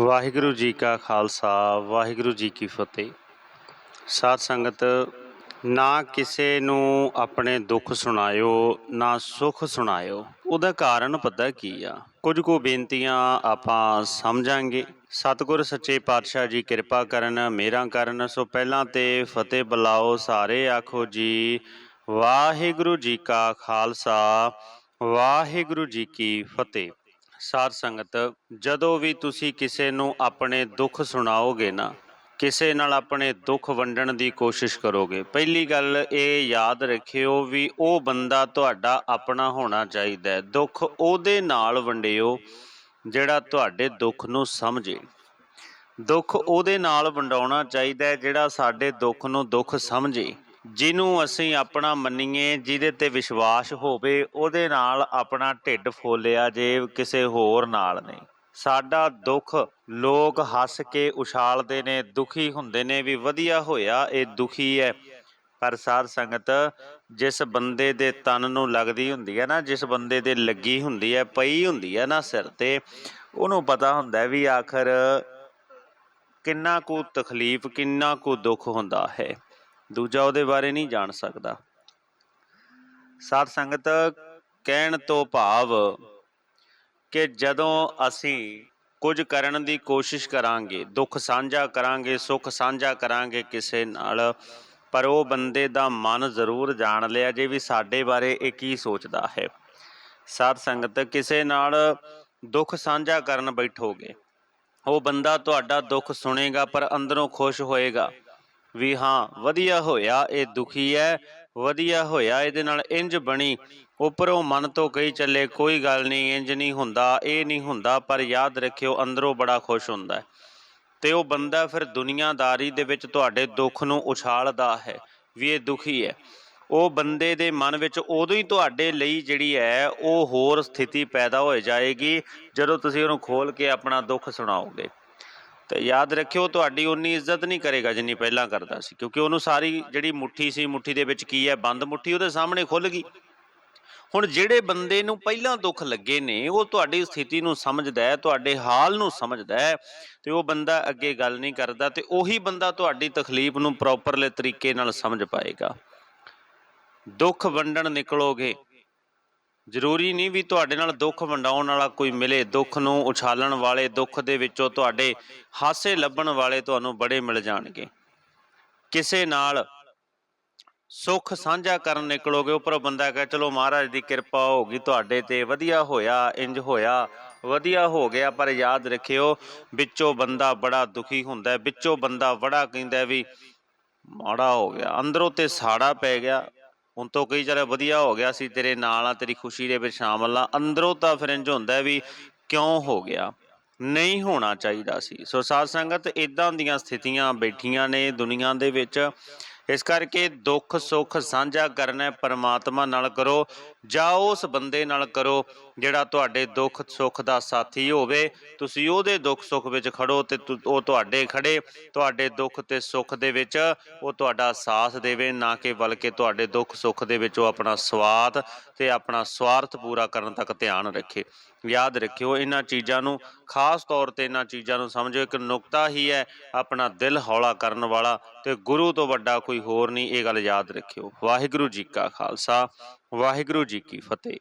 ਵਾਹਿਗੁਰੂ ਜੀ ਕਾ ਖਾਲਸਾ, ਵਾਹਿਗੁਰੂ ਜੀ ਕੀ ਫਤਿਹ। ਸਾਧ ਸੰਗਤ, ਨਾ ਕਿਸੇ ਨੂੰ ਆਪਣੇ ਦੁੱਖ ਸੁਣਾਇਓ, ਨਾ ਸੁੱਖ ਸੁਣਾਇਓ। ਉਹਦਾ ਕਾਰਨ ਪਤਾ ਕੀ ਆ? ਕੁਝ ਕੁ ਬੇਨਤੀਆਂ ਆਪਾਂ ਸਮਝਾਂਗੇ। ਸਤਿਗੁਰ ਸੱਚੇ ਪਾਤਸ਼ਾਹ ਜੀ ਕਿਰਪਾ ਕਰਨ ਮੇਰਾ ਕਰਨ। ਸੋ ਪਹਿਲਾਂ ਤੇ ਫਤਿਹ ਬੁਲਾਓ ਸਾਰੇ, ਆਖੋ ਜੀ, ਵਾਹਿਗੁਰੂ ਜੀ ਕਾ ਖਾਲਸਾ, ਵਾਹਿਗੁਰੂ ਜੀ ਕੀ ਫਤਿਹ। ਸਾਧ ਸੰਗਤ, ਜਦੋਂ ਵੀ ਤੁਸੀਂ ਕਿਸੇ ਨੂੰ ਆਪਣੇ ਦੁੱਖ ਸੁਣਾਓਗੇ ਨਾ, ਕਿਸੇ ਨਾਲ ਆਪਣੇ ਦੁੱਖ ਵੰਡਣ ਦੀ ਕੋਸ਼ਿਸ਼ ਕਰੋਗੇ, ਪਹਿਲੀ ਗੱਲ ਇਹ ਯਾਦ ਰੱਖਿਓ ਵੀ ਉਹ ਬੰਦਾ ਤੁਹਾਡਾ ਆਪਣਾ ਹੋਣਾ ਚਾਹੀਦਾ ਹੈ। ਦੁੱਖ ਉਹਦੇ ਨਾਲ ਵੰਡਿਓ ਜਿਹੜਾ ਤੁਹਾਡੇ ਦੁੱਖ ਨੂੰ ਸਮਝੇ। ਦੁੱਖ ਉਹਦੇ ਨਾਲ ਵੰਡਾਉਣਾ ਚਾਹੀਦਾ ਹੈ ਜਿਹੜਾ ਸਾਡੇ ਦੁੱਖ ਨੂੰ ਦੁੱਖ ਸਮਝੇ। ਜਿਹਨੂੰ ਅਸੀਂ ਆਪਣਾ ਮੰਨੀਏ, ਜਿਹਦੇ ਤੇ ਵਿਸ਼ਵਾਸ ਹੋਵੇ, ਉਹਦੇ ਨਾਲ ਆਪਣਾ ਢਿੱਡ ਫੋਲਿਆ ਜੇ ਕਿਸੇ ਹੋਰ ਨਾਲ ਨਹੀਂ। ਸਾਡਾ ਦੁੱਖ ਲੋਕ ਹੱਸ ਕੇ ਉਛਾਲਦੇ ਨੇ, ਦੁਖੀ ਹੁੰਦੇ ਨੇ, ਵੀ ਵਧੀਆ ਹੋਇਆ, ਇਹ ਦੁਖੀ ਹੈ ਪਰ ਸਾਧ ਸੰਗਤ, ਜਿਸ ਬੰਦੇ ਦੇ ਤਨ ਨੂੰ ਲੱਗਦੀ ਹੁੰਦੀ ਹੈ ਨਾ, ਜਿਸ ਬੰਦੇ ਦੇ ਲੱਗੀ ਹੁੰਦੀ ਹੈ ਪਈ ਹੁੰਦੀ ਹੈ ਨਾ ਸਿਰ ਤੇ, ਉਹਨੂੰ ਪਤਾ ਹੁੰਦਾ ਵੀ ਆਖਰ ਕਿੰਨਾ ਕੁ ਤਕਲੀਫ, ਕਿੰਨਾ ਕੁ ਦੁੱਖ ਹੁੰਦਾ ਹੈ। ਦੂਜਾ ਉਹਦੇ ਬਾਰੇ ਨਹੀਂ ਜਾਣ ਸਕਦਾ। ਸਾਧ ਸੰਗਤ, ਕਹਿਣ ਤੋਂ ਭਾਵ ਕਿ ਜਦੋਂ ਅਸੀਂ ਕੁਝ ਕਰਨ ਦੀ ਕੋਸ਼ਿਸ਼ ਕਰਾਂਗੇ, ਦੁੱਖ ਸਾਂਝਾ ਕਰਾਂਗੇ, ਸੁੱਖ ਸਾਂਝਾ ਕਰਾਂਗੇ ਕਿਸੇ ਨਾਲ, ਪਰ ਉਹ ਬੰਦੇ ਦਾ ਮਨ ਜ਼ਰੂਰ ਜਾਣ ਲਿਆ ਜੇ ਵੀ ਸਾਡੇ ਬਾਰੇ ਇਹ ਕੀ ਸੋਚਦਾ ਹੈ। ਸਾਧ ਸੰਗਤ, ਕਿਸੇ ਨਾਲ ਦੁੱਖ ਸਾਂਝਾ ਕਰਨ ਬੈਠੋਗੇ, ਉਹ ਬੰਦਾ ਤੁਹਾਡਾ ਦੁੱਖ ਸੁਣੇਗਾ, ਪਰ ਅੰਦਰੋਂ ਖੁਸ਼ ਹੋਏਗਾ। ਵੀ ਹਾਂ, ਵਧੀਆ ਹੋਇਆ ਇਹ ਦੁਖੀ ਹੈ, ਵਧੀਆ ਹੋਇਆ ਇਹਦੇ ਨਾਲ ਇੰਜ ਬਣੀ। ਉੱਪਰੋਂ ਮਨ ਤੋਂ ਕਹੀ ਚੱਲੇ, ਕੋਈ ਗੱਲ ਨਹੀਂ ਇੰਜ ਨਹੀਂ ਹੁੰਦਾ, ਇਹ ਨਹੀਂ ਹੁੰਦਾ, ਪਰ ਯਾਦ ਰੱਖਿਓ ਅੰਦਰੋਂ ਬੜਾ ਖੁਸ਼ ਹੁੰਦਾ ਹੈ। ਤੇ ਉਹ ਬੰਦਾ ਫਿਰ ਦੁਨੀਆਦਾਰੀ ਦੇ ਵਿੱਚ ਤੁਹਾਡੇ ਦੁੱਖ ਨੂੰ ਉਛਾਲਦਾ ਹੈ, ਵੀ ਇਹ ਦੁਖੀ ਹੈ। ਉਹ ਬੰਦੇ ਦੇ ਮਨ ਵਿੱਚ ਉਦੋਂ ਹੀ ਤੁਹਾਡੇ ਲਈ ਜਿਹੜੀ ਹੈ, ਉਹ ਹੋਰ ਸਥਿਤੀ ਪੈਦਾ ਹੋ ਜਾਏਗੀ ਜਦੋਂ ਤੁਸੀਂ ਉਹਨੂੰ ਖੋਲ ਕੇ ਆਪਣਾ ਦੁੱਖ ਸੁਣਾਓਗੇ। ਤੇ ਯਾਦ ਰੱਖਿਓ, ਤੁਹਾਡੀ ਉਨੀ ਇੱਜ਼ਤ ਨਹੀਂ ਕਰੇਗਾ ਜਿੰਨੀ ਪਹਿਲਾਂ ਕਰਦਾ ਸੀ, ਕਿਉਂਕਿ ਉਹਨੂੰ ਸਾਰੀ ਜਿਹੜੀ ਮੁੱਠੀ ਸੀ, ਮੁੱਠੀ ਦੇ ਵਿੱਚ ਕੀ ਹੈ, ਬੰਦ ਮੁੱਠੀ ਉਹਦੇ ਸਾਹਮਣੇ ਖੁੱਲ ਗਈ। ਹੁਣ ਜਿਹੜੇ ਬੰਦੇ ਨੂੰ ਪਹਿਲਾਂ ਦੁੱਖ ਲੱਗੇ ਨੇ, ਉਹ ਤੁਹਾਡੀ ਸਥਿਤੀ ਨੂੰ ਸਮਝਦਾ ਹੈ, ਤੁਹਾਡੇ ਹਾਲ ਨੂੰ ਸਮਝਦਾ ਹੈ, ਤੇ ਉਹ ਬੰਦਾ ਅੱਗੇ ਗੱਲ ਨਹੀਂ ਕਰਦਾ ਤੇ ਉਹੀ ਬੰਦਾ ਤੁਹਾਡੀ ਤਕਲੀਫ ਨੂੰ ਪ੍ਰੋਪਰਲੇ ਤਰੀਕੇ ਨਾਲ ਸਮਝ ਪਾਏਗਾ। ਦੁੱਖ ਵੰਡਣ ਨਿਕਲੋਗੇ ਜ਼ਰੂਰੀ ਨਹੀਂ ਵੀ ਤੁਹਾਡੇ ਨਾਲ ਦੁੱਖ ਵੰਡਾਉਣ ਵਾਲਾ ਕੋਈ ਮਿਲੇ, ਦੁੱਖ ਨੂੰ ਉਛਾਲਣ ਵਾਲੇ, ਦੁੱਖ ਦੇ ਵਿੱਚੋਂ ਤੁਹਾਡੇ ਹਾਸੇ ਲੱਭਣ ਵਾਲੇ ਤੁਹਾਨੂੰ ਬੜੇ ਮਿਲ ਜਾਣਗੇ। ਕਿਸੇ ਨਾਲ ਸੁੱਖ ਸਾਂਝਾ ਕਰਨ ਨਿਕਲੋਗੇ, ਉੱਪਰੋਂ ਬੰਦਾ ਕਹੇ, ਚਲੋ ਮਹਾਰਾਜ ਦੀ ਕਿਰਪਾ ਹੋ ਗਈ ਤੁਹਾਡੇ ਤੇ, ਵਧੀਆ ਹੋਇਆ, ਇੰਜ ਹੋਇਆ, ਵਧੀਆ ਹੋ ਗਿਆ, ਪਰ ਯਾਦ ਰੱਖਿਓ, ਵਿੱਚੋਂ ਬੰਦਾ ਬੜਾ ਦੁਖੀ ਹੁੰਦਾ ਵਿੱਚੋਂ ਬੰਦਾ ਬੜਾ ਕਹਿੰਦਾ ਵੀ ਮਾੜਾ ਹੋ ਗਿਆ, ਅੰਦਰੋਂ ਤੇ ਸਾੜਾ ਪੈ ਗਿਆ ਹੁਣ ਤੋਂ ਕਈ ਚਲੇ ਵਧੀਆ ਹੋ ਗਿਆ ਸੀ, ਤੇਰੇ ਨਾਲ ਆ, ਤੇਰੀ ਖੁਸ਼ੀ ਦੇ ਵਿੱਚ ਸ਼ਾਮਲ ਆ। ਅੰਦਰੋਂ ਤਾਂ ਫਿਰ ਇੰਜ ਹੁੰਦਾ ਵੀ ਕਿਉਂ ਹੋ ਗਿਆ? ਨਹੀਂ ਹੋਣਾ ਚਾਹੀਦਾ ਸੀ। ਸੋ ਸਾਧ ਸੰਗਤ ਇਦਾਂ ਦੀਆਂ ਸਥਿਤੀਆਂ ਬੈਠੀਆਂ ਨੇ ਦੁਨੀਆ ਦੇ ਵਿੱਚ। ਇਸ ਕਰਕੇ ਦੁੱਖ ਸੁੱਖ ਸਾਂਝਾ ਕਰਨਾ ਪਰਮਾਤਮਾ ਨਾਲ ਕਰੋ, ਜਾਂ ਉਸ ਬੰਦੇ ਨਾਲ ਕਰੋ ਜਿਹੜਾ ਤੁਹਾਡੇ ਦੁੱਖ ਸੁੱਖ ਦਾ ਸਾਥੀ ਹੋਵੇ, ਤੁਸੀਂ ਉਹਦੇ ਦੁੱਖ ਸੁੱਖ ਵਿੱਚ ਖੜੋ ਤੇ ਤੁ- ਉਹ ਤੁਹਾਡੇ ਖੜੇ, ਤੁਹਾਡੇ ਦੁੱਖ ਤੇ ਸੁੱਖ ਦੇ ਵਿੱਚ ਉਹ ਤੁਹਾਡਾ ਸਾਥ ਦੇਵੇ, ਨਾ ਕਿ ਬਲਕਿ ਤੁਹਾਡੇ ਦੁੱਖ ਸੁੱਖ ਦੇ ਵਿੱਚ ਉਹ ਆਪਣਾ ਸਵਾਦ ਤੇ ਆਪਣਾ ਸਵਾਰਥ ਪੂਰਾ ਕਰਨ ਤੱਕ ਧਿਆਨ ਰੱਖੇ। ਯਾਦ ਰੱਖਿਓ, ਇਹਨਾਂ ਚੀਜ਼ਾਂ ਨੂੰ ਖਾਸ ਤੌਰ ਤੇ ਇਹਨਾਂ ਚੀਜ਼ਾਂ ਨੂੰ ਸਮਝੋ, ਇੱਕ ਨੁਕਤਾ ਹੀ ਹੈ ਆਪਣਾ ਦਿਲ ਹੌਲਾ ਕਰਨ ਵਾਲਾ ਤੇ ਗੁਰੂ ਤੋਂ ਵੱਡਾ ਕੋਈ ਹੋਰ ਨਹੀਂ, ਇਹ ਗੱਲ ਯਾਦ ਰੱਖਿਓ। ਵਾਹਿਗੁਰੂ ਜੀ ਕਾ ਖਾਲਸਾ, ਵਾਹਿਗੁਰੂ ਜੀ ਕੀ ਫਤਿਹ।